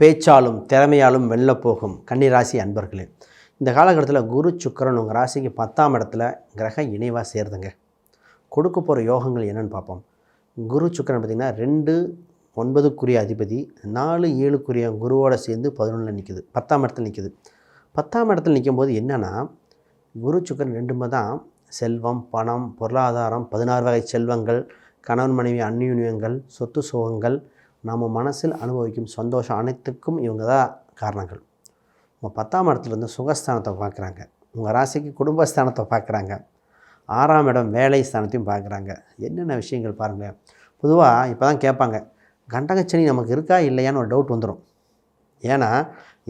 பேச்சாலும் திறமையாலும் வெல்ல போகும் கன்னிராசி அன்பர்களே. இந்த காலகட்டத்தில் குரு சுக்கரன் உங்கள் ராசிக்கு பத்தாம் இடத்துல கிரக இணைவாக சேருதுங்க. கொடுக்க போகிற யோகங்கள் என்னென்னு பார்ப்போம். குரு சுக்கரன் பார்த்திங்கன்னா ரெண்டு ஒன்பதுக்குரிய அதிபதி நாலு ஏழுக்குரிய குருவோடு சேர்ந்து பதினொன்றில் நிற்கிது பத்தாம் இடத்துல நிற்குது பத்தாம் இடத்துல நிற்கும் போது என்னென்னா குரு சுக்கரன் ரெண்டுமே தான் செல்வம் பணம் பொருளாதாரம் பதினாறு வகை செல்வங்கள் கணவன் மனைவி அந்யுன்யங்கள் சொத்து சுகங்கள் நம்ம மனசில் அனுபவிக்கும் சந்தோஷம் அனைத்துக்கும் இவங்க தான் காரணங்கள். உங்கள் பத்தாம் இடத்துல இருந்து சுகஸ்தானத்தை பார்க்குறாங்க. உங்கள் ராசிக்கு குடும்பஸ்தானத்தை பார்க்குறாங்க. ஆறாம் இடம் வேலை ஸ்தானத்தையும் பார்க்குறாங்க. என்னென்ன விஷயங்கள் பாருங்கள் பொதுவாக இப்போ தான் கேட்பாங்க. கண்டகச்சனி நமக்கு இருக்கா இல்லையான்னு ஒரு டவுட் வந்துடும் ஏன்னா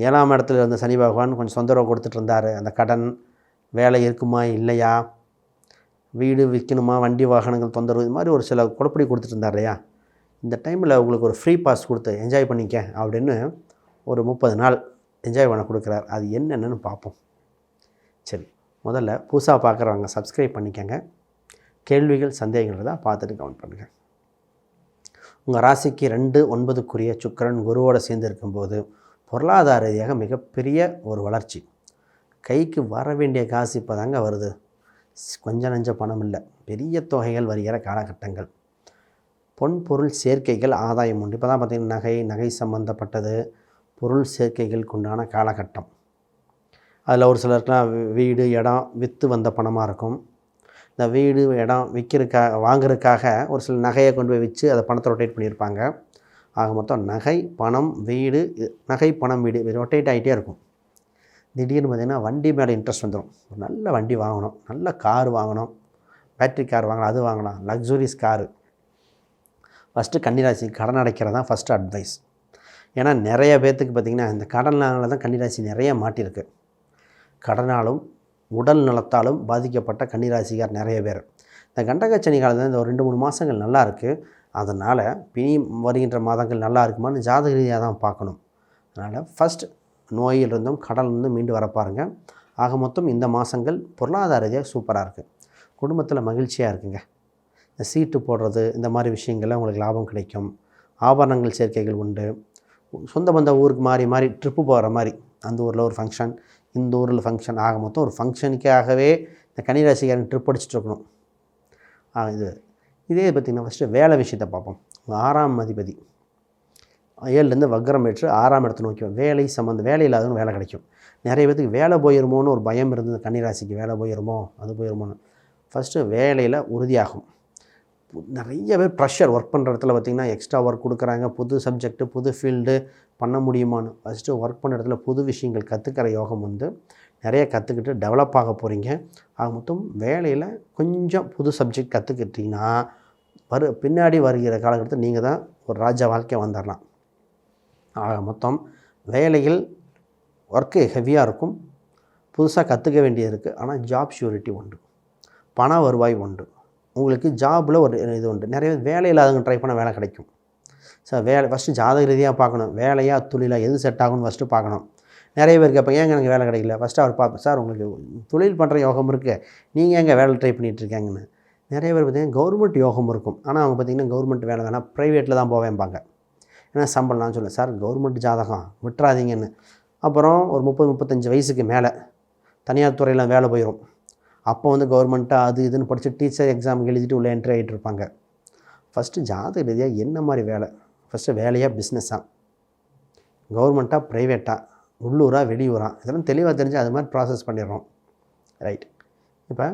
ஏழாம் இடத்துல இருந்த சனி பகவான் கொஞ்சம் தொந்தரவு கொடுத்துட்டு இருந்தார். அந்த கடன் வேலை இருக்குமா இல்லையா? வீடு விற்கணுமா? வண்டி வாகனங்கள் தொந்தரவு இது மாதிரி ஒரு சில குழப்படி கொடுத்துட்டு இருந்தார் இல்லையா? இந்த டைமில் உங்களுக்கு ஒரு ஃப்ரீ பாஸ் கொடுத்து என்ஜாய் பண்ணிக்க அப்படின்னு ஒரு முப்பது நாள் என்ஜாய் பண்ண கொடுக்குறார். அது என்னென்னு பார்ப்போம். சரி முதல்ல புதுசாக பார்க்குறவங்க சப்ஸ்கிரைப் பண்ணிக்கங்க. கேள்விகள் சந்தேகங்கள் தான் பார்த்துட்டு கவுண்ட் பண்ணுங்கள் உங்கள் ராசிக்கு ரெண்டு ஒன்பதுக்குரிய சுக்கரன் குருவோடு சேர்ந்து இருக்கும்போது பொருளாதார ரீதியாக மிகப்பெரிய ஒரு வளர்ச்சி. கைக்கு வர வேண்டிய காசு இப்போ தாங்க வருது. கொஞ்சம் நஞ்ச பணம் இல்லை. பெரிய தொகைகள் வருகிற காலகட்டங்கள். பொன் பொருள் சேர்க்கைகள் ஆதாயம் உண்டு. இப்போ தான் பார்த்திங்கன்னா நகை நகை சம்மந்தப்பட்டது பொருள் சேர்க்கைகளுக்கு உண்டான காலகட்டம். அதில் ஒரு சிலருக்குலாம் வீடு இடம் விற்று வந்த பணமாக இருக்கும். இந்த வீடு இடம் விற்கிறதுக்காக வாங்குறதுக்காக ஒரு சில நகையை கொண்டு போய் வச்சு அதை பணத்தை ரொட்டேட் பண்ணியிருப்பாங்க. ஆக மொத்தம் நகை பணம் வீடு நகை பணம் வீடு ரொட்டேட் ஆகிட்டே இருக்கும். திடீர்னு பார்த்திங்கன்னா வண்டி மேலே இன்ட்ரெஸ்ட் வந்துடும் ஒரு நல்ல வண்டி வாங்கணும் நல்ல கார் வாங்கணும். பேட்ரி கார் வாங்கலாம் அது வாங்கலாம் லக்ஸுரிஸ் காரு ஃபஸ்ட்டு கன்னிராசி கடன் அடைக்கிறது தான் ஃபஸ்ட்டு அட்வைஸ் ஏன்னா நிறைய பேர்த்துக்கு பார்த்திங்கன்னா இந்த கடனால தான் கன்னிராசி நிறைய மாட்டியிருக்கு. கடனாலும் உடல் நலத்தாலும் பாதிக்கப்பட்ட கன்னிராசிகார் நிறைய பேர். இந்த கண்டகச்சனி காலத்தில் இந்த ஒரு ரெண்டு மூணு மாதங்கள் நல்லா இருக்குது அதனால் பிணி வருகின்ற மாதங்கள் நல்லா இருக்குமான்னு ஜாதக ரீதியாக தான் பார்க்கணும். அதனால் ஃபஸ்ட் நோயிலிருந்தும் கடலிருந்தும் மீண்டு வர பாருங்க. ஆக மொத்தம் இந்த மாதங்கள் பொருளாதார ரீதியாக சூப்பராக இருக்குது குடும்பத்தில் மகிழ்ச்சியாக இருக்குங்க. சீட்டு போடுறது இந்த மாதிரி விஷயங்கள்லாம் உங்களுக்கு லாபம் கிடைக்கும். ஆபரணங்கள் சேர்க்கைகள் உண்டு. சொந்த பந்த ஊருக்கு மாறி மாறி ட்ரிப்பு போகிற மாதிரி அந்த ஊரில் ஒரு ஃபங்க்ஷன் இந்த ஊரில் ஃபங்க்ஷன் ஆக மொத்தம் ஒரு ஃபங்க்ஷனுக்காகவே இந்த கன்னிராசிக்காரன் ட்ரிப் அடிச்சுட்டு இருக்கணும் இது இதே பார்த்திங்கன்னா ஃபஸ்ட்டு வேலை விஷயத்தை பார்ப்போம். ஆறாம் அதிபதி. ஏழுலேருந்து வக்கரம் பெற்று ஆறாம் இடத்தை நோக்கி வேலை சம்மந்த வேலை இல்லாதவங்க வேலை கிடைக்கும். நிறைய பேத்துக்கு வேலை போயிருமோன்னு ஒரு பயம் இருந்தது. கன்னிராசிக்கு வேலை போயிருமோ அது போயிருமோன்னு. ஃபஸ்ட்டு வேலையில் உறுதியாகும். நிறைய பேர் ப்ரெஷர் ஒர்க் பண்ணுற இடத்துல பார்த்திங்கன்னா எக்ஸ்ட்ரா ஒர்க் கொடுக்குறாங்க. புது சப்ஜெக்ட்டு புது ஃபீல்டு பண்ண முடியுமான்னு ஃபஸ்ட்டு ஒர்க் பண்ணுற இடத்துல புது விஷயங்கள் கற்றுக்கிற யோகம் வந்து நிறைய கற்றுக்கிட்டு டெவலப் ஆக போகிறீங்க ஆக மொத்தம் வேலையில் கொஞ்சம் புது சப்ஜெக்ட் கற்றுக்கிட்டிங்கன்னா வரு பின்னாடி வருகிற காலகட்டத்தில் நீங்கள் தான் ஒரு ராஜா வாழ்க்கை வந்துடலாம் ஆக மொத்தம் வேலையில் ஒர்க்கு ஹெவியாக இருக்கும். புதுசாக கற்றுக்க வேண்டியது இருக்குது ஆனால் ஜாப் ஷூரிட்டி உண்டு. பண வருவாய் உண்டு. உங்களுக்கு ஜாபில் ஒரு இது உண்டு. நிறைய பேர் வேலை இல்லாதவங்க ட்ரை பண்ண வேலை கிடைக்கும். சார் வேலை ஃபஸ்ட்டு ஜாதக ரீதியாக பார்க்கணும். வேலையா தொழிலாக எது செட் ஆகும்னு ஃபஸ்ட்டு பார்க்கணும். நிறைய பேருக்கு அப்போ ஏங்க எனக்கு வேலை கிடைக்கல? ஃபஸ்ட்டு அவர் பார்ப்பேன் சார் உங்களுக்கு தொழில் பண்ணுற யோகம் இருக்குது நீங்கள் எங்கே வேலை ட்ரை பண்ணிகிட்ருக்கேங்கன்னு நிறைய பேர் பார்த்தீங்கன்னா கவர்மெண்ட் யோகம் இருக்கும். ஆனால் அவங்க பார்த்தீங்கன்னா கவர்மெண்ட் வேலை வேணால் ப்ரைவேட்டில் தான் போவேன்பாங்க ஏன்னா சம்பளம்லாம் சொல்லுவேன் சார் கவர்மெண்ட் ஜாதகம் விட்டுறாதீங்கன்னு. அப்புறம் ஒரு முப்பது முப்பத்தஞ்சு வயசுக்கு மேலே தனியார் துறையில் வேலை போயிடும் அப்போ வந்து கவர்மெண்ட்டாக அது இதுன்னு படித்து டீச்சர் எக்ஸாம் எழுதிட்டு உள்ளே என்ட்ரி ஆகிட்டு இருப்பாங்க. ஃபஸ்ட்டு ஜாதக ரீதியாக என்ன மாதிரி வேலை? ஃபஸ்ட்டு வேலையாக பிஸ்னஸாக கவர்மெண்ட்டாக ப்ரைவேட்டாக உள்ளூராக வெளியூரா? இதெல்லாம் தெளிவாக தெரிஞ்சு அது மாதிரி ப்ராசஸ் பண்ணிடுறோம். ரைட் இப்போ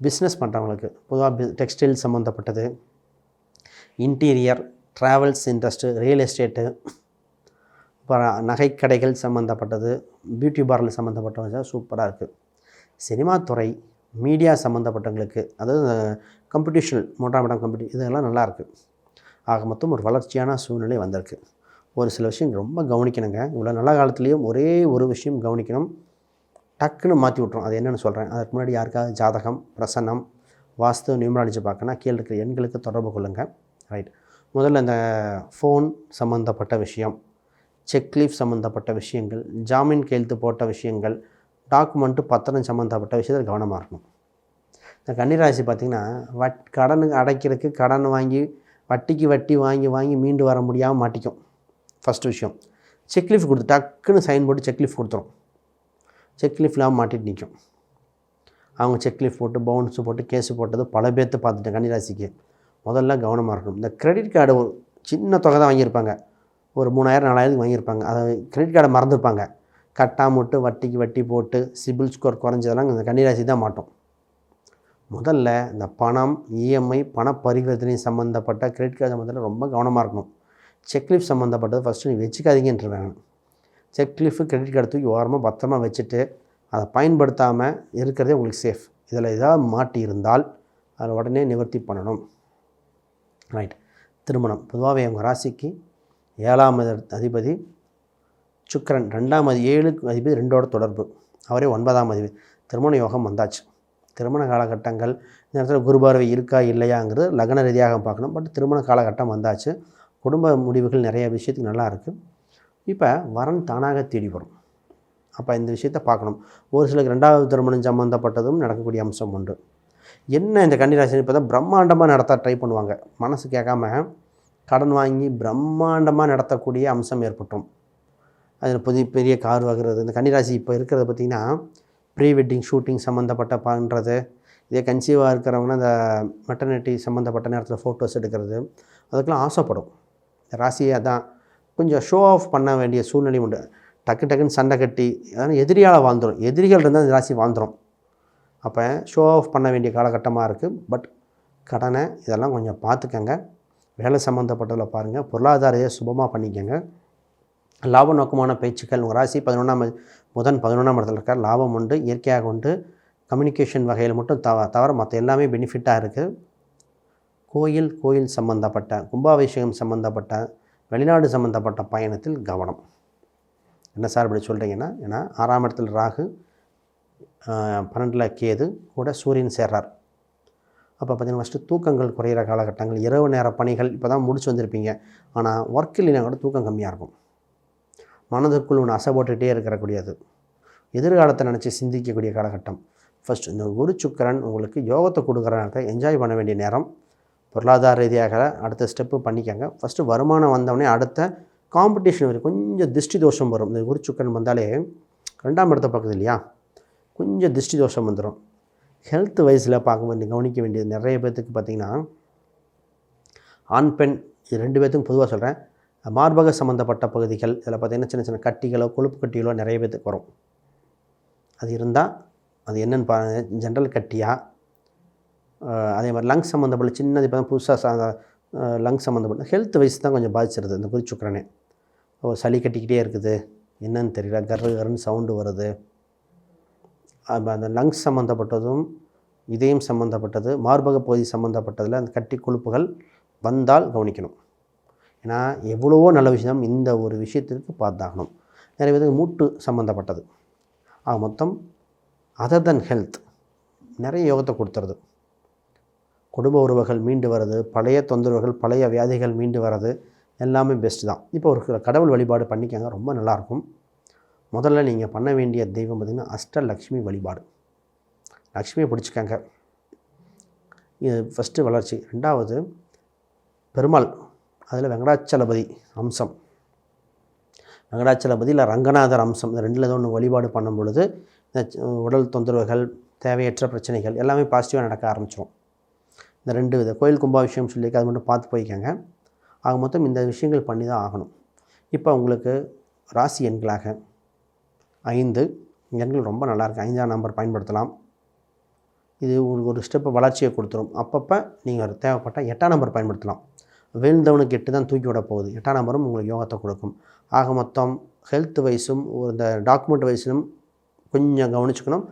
பிஸ்னஸ் பண்ணுறவங்களுக்கு பொதுவாக டெக்ஸ்டைல் சம்மந்தப்பட்டது interior travels industry real estate அப்புறம் நகைக்கடைகள் சம்மந்தப்பட்டது பியூட்டி பார்லர் சம்மந்தப்பட்டவங்க சூப்பராக இருக்குது சினிமா துறை மீடியா சம்மந்தப்பட்டவங்களுக்கு அதாவது கம்படிஷனல் மூன்றாம் இடம் கம்பெனி இதெல்லாம் நல்லாயிருக்கு. ஆக மொத்தம் ஒரு வளர்ச்சியான சூழ்நிலை வந்திருக்கு. ஒரு சில விஷயம் ரொம்ப கவனிக்கணுங்க. இவ்வளோ நல்ல காலத்துலேயும் ஒரே ஒரு விஷயம் கவனிக்கணும். டக்குன்னு மாற்றி விட்றோம் அது என்னென்னு சொல்கிறேன் அதுக்கு முன்னாடி யாருக்காவது ஜாதகம் பிரசன்னம் வாஸ்து நியூமராலஜி பார்க்கணும் கீழே இருக்கிற எண்களுக்கு தொடர்பு கொள்ளுங்கள் ரைட் முதல்ல இந்த ஃபோன் சம்மந்தப்பட்ட விஷயம் செக்லீஃப் சம்மந்தப்பட்ட விஷயங்கள் ஜாமீன் கையெழுத்து போட்ட விஷயங்கள் டாக்குமெண்ட்டு பத்திரம் சம்மந்தப்பட்ட விஷயத்தில் கவனமாக இருக்கணும். இந்த கன்னிராசி பார்த்திங்கன்னா வட் கடனுக்கு அடைக்கிறதுக்கு கடன் வாங்கி வட்டிக்கு வட்டி வாங்கி வாங்கி மீண்டு வர முடியாமல் மாட்டிக்கும். ஃபஸ்ட்டு விஷயம். செக்லீஃப் கொடுத்து டக்குன்னு சைன் போட்டு செக்லீஃப் கொடுத்துரும். செக்லீஃப்லாம் மாட்டிட்டு நிற்கும் அவங்க செக்லீஃப் போட்டு பவுன்ஸு போட்டு கேஸு போட்டது பல பேர்த்து பார்த்துட்டேன் கன்னிராசிக்கு. முதல்ல கவனமாக இருக்கணும். இந்த கிரெடிட் கார்டு ஒரு சின்ன தொகை தான் வாங்கியிருப்பாங்க. ஒரு மூணாயிரம் நாலாயிரத்துக்கு வாங்கியிருப்பாங்க. அதை கிரெடிட் கார்டை மறந்துருப்பாங்க. கட்டாமட்டு வட்டிக்கு வட்டி போட்டு சிபில் ஸ்கோர் குறைஞ்சதெல்லாம் இந்த கன்னிராசி தான் மாட்டோம். முதல்ல இந்த பணம் இஎம்ஐ பண பரிவர்த்தனை சம்மந்தப்பட்ட கிரெடிட் கார்டு சம்மந்தத்தில் ரொம்ப கவனமாக இருக்கணும். செக்லிஃப் சம்மந்தப்பட்டது ஃபஸ்ட்டு நீ வச்சுக்காதீங்கன்றாங்க செக்லிஃபு கிரெடிட் கார்டு தூக்கி ஓரமாக பத்திரமா வச்சுட்டு அதை பயன்படுத்தாமல் இருக்கிறதே உங்களுக்கு சேஃப் இதில் ஏதாவது மாட்டி இருந்தால் அதை உடனே நிவர்த்தி பண்ணணும். ரைட் திருமணம். பொதுவாகவே உங்கள் ராசிக்கு ஏழாம் அதிபதி சுக்கிரன் ரெண்டாம் அதி ஏழுக்கு அதிபதி ரெண்டோட தொடர்பு. அவரே ஒன்பதாம் அதிபதி. திருமண யோகம் வந்தாச்சு. திருமண காலகட்டங்கள் இந்த நேரத்தில் குரு பார்வை இருக்கா இல்லையாங்கிறது லக்ன ரீதியாக பார்க்கணும். பட் திருமண காலகட்டம் வந்தாச்சு. குடும்ப முடிவுகள் நிறைய விஷயத்துக்கு நல்லா இருக்குது இப்போ வரன் தானாக தேடி வரும். அப்போ இந்த விஷயத்த பார்க்கணும். ஒரு சிலருக்கு ரெண்டாவது திருமணம் சம்மந்தப்பட்டதும் நடக்கக்கூடிய அம்சம் உண்டு. என்ன இந்த கன்னிராசி இப்போ தான் பிரம்மாண்டமாக நடத்த ட்ரை பண்ணுவாங்க. மனசு கேட்காம கடன் வாங்கி பிரம்மாண்டமாக நடத்தக்கூடிய அம்சம் ஏற்பட்டுரும். அதில் புதிய பெரிய கார் வாங்குறது இந்த கன்னிராசி இப்போ இருக்கிறத பார்த்திங்கன்னா ப்ரீ வெட்டிங் ஷூட்டிங் சம்மந்தப்பட்ட பண்ணுறது இதே கன்சீவாக இருக்கிறவங்க அந்த மெட்டர்னிட்டி சம்மந்தப்பட்ட நேரத்தில் ஃபோட்டோஸ் எடுக்கிறது அதுக்கெல்லாம் ஆசைப்படும். இந்த ராசி அதான் கொஞ்சம் ஷோ ஆஃப் பண்ண வேண்டிய சூழ்நிலை உண்டு. டக்கு டக்குன்னு சண்டை கட்டி அதனால் எதிரியால் வாழ்ந்துடும் எதிரிகள் இருந்தால் இந்த ராசி வாழ்ந்துடும் அப்போ ஷோ ஆஃப் பண்ண வேண்டிய காலகட்டமாக இருக்குது பட் கடனை இதெல்லாம் கொஞ்சம் பார்த்துக்கங்க. வேலை சம்மந்தப்பட்டதில் பாருங்கள் பொருளாதாரத்தை சுபமாக பண்ணிக்கோங்க. லாப நோக்கமான பேச்சுக்கள். உங்கள் ராசி பதினொன்றாம் புதன் பதினொன்றாம் இடத்துல இருக்கார். லாபம் உண்டு இயற்கையாக உண்டு. கம்யூனிகேஷன் வகையில் மட்டும் தவ தவிர மற்ற எல்லாமே பெனிஃபிட்டாக இருக்குது கோயில் கோயில் சம்பந்தப்பட்ட கும்பாபிஷேகம் சம்பந்தப்பட்ட வெளிநாடு சம்பந்தப்பட்ட பயணத்தில் கவனம். என்ன சார் இப்படி சொல்கிறீங்கன்னா ஏன்னா ஆறாம் இடத்துல ராகு பன்னெண்டில் கேது கூட சூரியன் சேர்றார். அப்போ பார்த்தீங்கன்னா ஃபஸ்ட்டு தூக்கங்கள் குறையிற காலகட்டங்கள் இரவு நேர பணிகள் இப்போ தான் முடிச்சு வந்திருப்பீங்க. ஆனால் ஒர்க் இல்லைனா கூட தூக்கம் கம்மியாக இருக்கும். மனதுக்குள் ஒன்று அசைப்பட்டுகிட்டே இருக்கக்கூடியது. எதிர்காலத்தை நினச்சி சிந்திக்கக்கூடிய காலகட்டம். ஃபஸ்ட் இந்த குரு சுக்கிரன் உங்களுக்கு யோகத்தை கொடுக்குற நேரத்தை என்ஜாய் பண்ண வேண்டிய நேரம். பொருளாதார ரீதியாக அடுத்த ஸ்டெப்பு பண்ணிக்கங்க. ஃபஸ்ட்டு வருமானம் வந்தவொடனே அடுத்த காம்படிஷன் வரும் கொஞ்சம் திருஷ்டி தோஷம் வரும். இந்த குரு சுக்கரன் வந்தாலே ரெண்டாம் இடத்த பார்க்குது இல்லையா? கொஞ்சம் திருஷ்டி தோஷம் வந்துடும் ஹெல்த் வைஸில் பார்க்கும்போது கவனிக்க வேண்டியது நிறைய பேர்த்துக்கு பார்த்திங்கன்னா ஆண் பெண் இது ரெண்டு பேர்த்துக்கும் பொதுவாக சொல்கிறேன் மார்பக சம்மந்தப்பட்ட பகுதிகள் இதில் பார்த்திங்கன்னா சின்ன சின்ன கட்டிகளோ கொழுப்பு கட்டிகளோ நிறைய பேத்துக்கு வரும். அது இருந்தால் அது என்னென்னு பாருங்கள் ஜென்ரல் கட்டியாக அதே மாதிரி லங்ஸ் சம்மந்தப்பட்ட சின்னது இப்போ தான் புதுசாக லங்ஸ் சம்மந்தப்பட்ட ஹெல்த் வைஸ் தான் கொஞ்சம் பாதிச்சிருது இந்த குறிச்சுக்கரனே ஓ சளி கட்டிக்கிட்டே இருக்குது. என்னன்னு தெரியல கர் கருன்னு சவுண்டு வருது. அந்த லங்ஸ் சம்மந்தப்பட்டதும் இதயம் சம்மந்தப்பட்டது மார்பக பகுதி சம்மந்தப்பட்டதில் அந்த கட்டி கொழுப்புகள் வந்தால் கவனிக்கணும். ஏன்னா எவ்வளவோ நல்ல விஷயம் இந்த ஒரு விஷயத்திற்கு பார்த்தாகணும். நிறைய பேருக்கு மூட்டு சம்மந்தப்பட்டது ஆக மொத்தம் அதர் தன் ஹெல்த் நிறைய யோகத்தை கொடுத்துருது. குடும்ப உறவுகள் மீண்டு வர்றது பழைய தொந்தரவுகள் பழைய வியாதிகள் மீண்டு வர்றது எல்லாமே பெஸ்ட்டு தான். இப்போ ஒரு கடவுள் வழிபாடு பண்ணிக்கங்க ரொம்ப நல்லாயிருக்கும். முதல்ல நீங்கள் பண்ண வேண்டிய தெய்வம் பார்த்திங்கன்னா அஷ்டலக்ஷ்மி வழிபாடு. லக்ஷ்மியை பிடிச்சிக்கங்க. இது ஃபஸ்ட்டு வளர்ச்சி. ரெண்டாவது பெருமாள். அதில் வெங்கடாச்சலபதி அம்சம். வெங்கடாச்சலபதி இல்லை ரங்கநாதர் அம்சம் இந்த ரெண்டில் ஏதோ ஒன்று வழிபாடு பண்ணும் பொழுது இந்த உடல் தொந்தரவுகள் தேவையற்ற பிரச்சனைகள் எல்லாமே பாசிட்டிவாக நடக்க ஆரம்பிச்சிடும் இந்த ரெண்டு வித கோயில் கும்பாபிஷேகம் சொல்லி அது மட்டும் பார்த்து போய்க்கங்க. ஆக மொத்தம் இந்த விஷயங்கள் பண்ணி தான் ஆகணும். இப்போ உங்களுக்கு ராசி எண்களாக ஐந்து எண்கள் ரொம்ப நல்லாயிருக்கு ஐந்தாம் நம்பர் பயன்படுத்தலாம். இது உங்களுக்கு ஒரு ஸ்டெப்பு வளர்ச்சியை கொடுத்துரும். அப்பப்போ நீங்கள் தேவைப்பட்டால் எட்டாம் நம்பர் பயன்படுத்தலாம். வீழ்ந்தவனுக்கு எட்டு தான் தூக்கி விட போகுது. எட்டாம் நம்பரும் உங்களுக்கு யோகத்தை கொடுக்கும். ஆக மொத்தம் ஹெல்த் வைஸும் ஒரு இந்த டாக்குமெண்ட் வைஸிலும் கொஞ்சம் கவனிச்சுக்கணும்.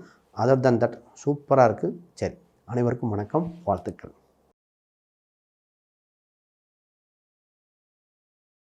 அதர் தன் தட் சூப்பராக இருக்குது சரி அனைவருக்கும் வணக்கம் வாழ்த்துக்கள்.